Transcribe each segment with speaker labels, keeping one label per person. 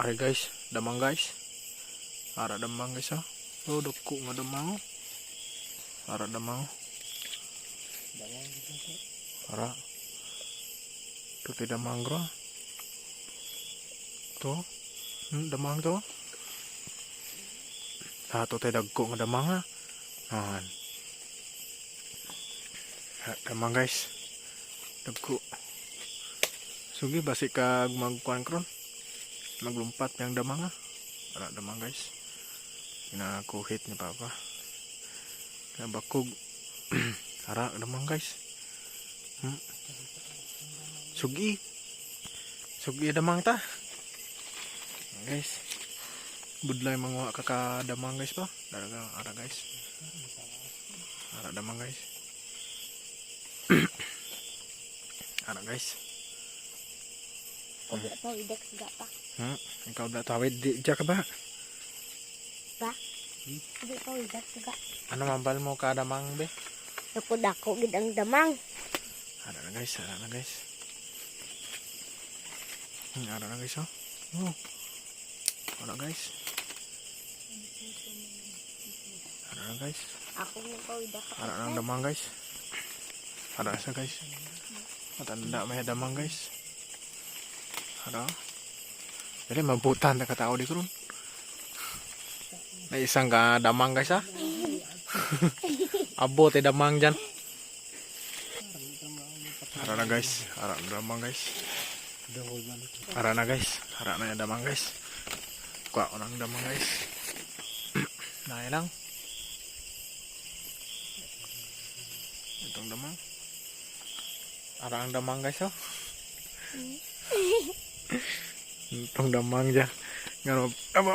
Speaker 1: Ari guys demang guys. Are demang guys ah oh doku nga demang, are demang, are tuh tidak mangro. tuh. Hmm, demang tuh. Ah tuh tidak kok nga damang ah Han. damang guys. Doku sugi basi kag magkuan kron. Maglumpat yang damang ha para damang guys. Kinakuhit ni papa. Kaya bakog ara damang guys. Hmm? sugi. Sugi damang ta. Guys. Budlay mga kakadamang guys pa. Daraga ara guys. Ara damang guys. Ara guys
Speaker 2: Wala pa, idak sa pa.
Speaker 1: hmm? ikaw na tawid di dya ka ba
Speaker 2: Ba? Hindi pa, idak sa
Speaker 1: ano mambal mo kadamang be
Speaker 2: Naku, dako, gid ang damang.
Speaker 1: Ada na guys, ada na guys. Hmm, ada na guys oh. Oh. Ada guys. Ada na guys.
Speaker 2: Ako na pa, idak ka.
Speaker 1: Na damang guys. Ada sa guys. Matanda may damang guys. Ada. Jadi mabutan na katao di kurun. May isang ka damang guys ah. Abo te damang dyan. Ara na guys, ara na damang guys. Ara na guys, ara na yung damang guys. Kuha ko ng damang guys. Naya lang. Itong damang. Ara ang damang guys oh. damang ja ngano apa?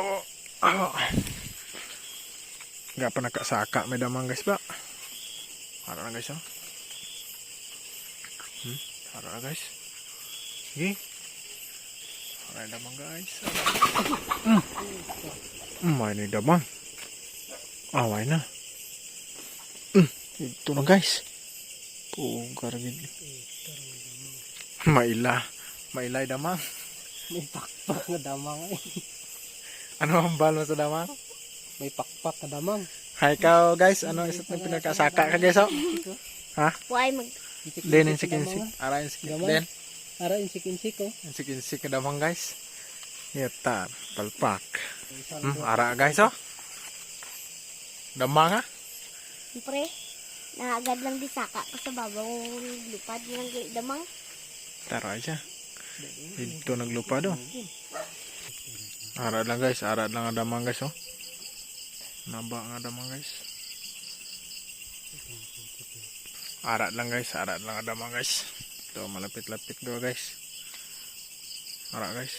Speaker 1: Nggak pernah kak saka medamang guys pak. Ada nggak guys ya hmm? Ada na guys. Ini? Ada damang guys hmm. Hmm ini damang away ah, na ah. hmm ito guys. Pungkar gini. Mailah. Mailay damang
Speaker 3: May pakpak na damang eh.
Speaker 1: Ano ang balo sa damang?
Speaker 3: May pakpak na damang.
Speaker 1: Hi ikaw guys, ano isip ng pinagkasaka ka guys oh?
Speaker 2: Huwag mag...
Speaker 1: Den yung sikinsik. Ara.
Speaker 3: Damang.
Speaker 1: Den.
Speaker 3: Ara insik-insik oh.
Speaker 1: Yung sikinsik na damang guys. Yata, palpak. Hmm, ara guys oh. Damang ha?
Speaker 2: Siyempre, naagad lang di saka ko sa babaw lupad ng damang.
Speaker 1: Taro aja. Dito naglupa do. Ara lang guys, ara lang ang damang guys oh. Naba ang damang guys. Ara lang guys, ara lang ang damang guys. Ito malapit-lapit do guys. Ara guys.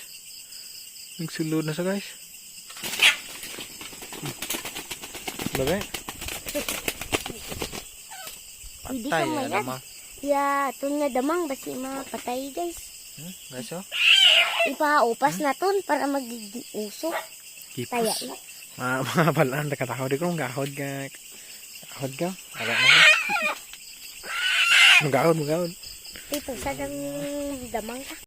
Speaker 1: Nagsulod na sa guys.
Speaker 2: Hindi
Speaker 1: Patay
Speaker 2: ka
Speaker 1: ang
Speaker 2: mayad.
Speaker 1: damang.
Speaker 2: Ya, ito nga damang basi mapatay guys.
Speaker 1: Hmm, guys oh.
Speaker 2: Ipaupas na ton para magiging uso.
Speaker 1: Hipos.
Speaker 2: na.
Speaker 1: Mga mga balaan na katakaw di ko gahod ka. Gahod ka. Ara na. Magahod, magahod.
Speaker 2: Ito sa dang damang ka.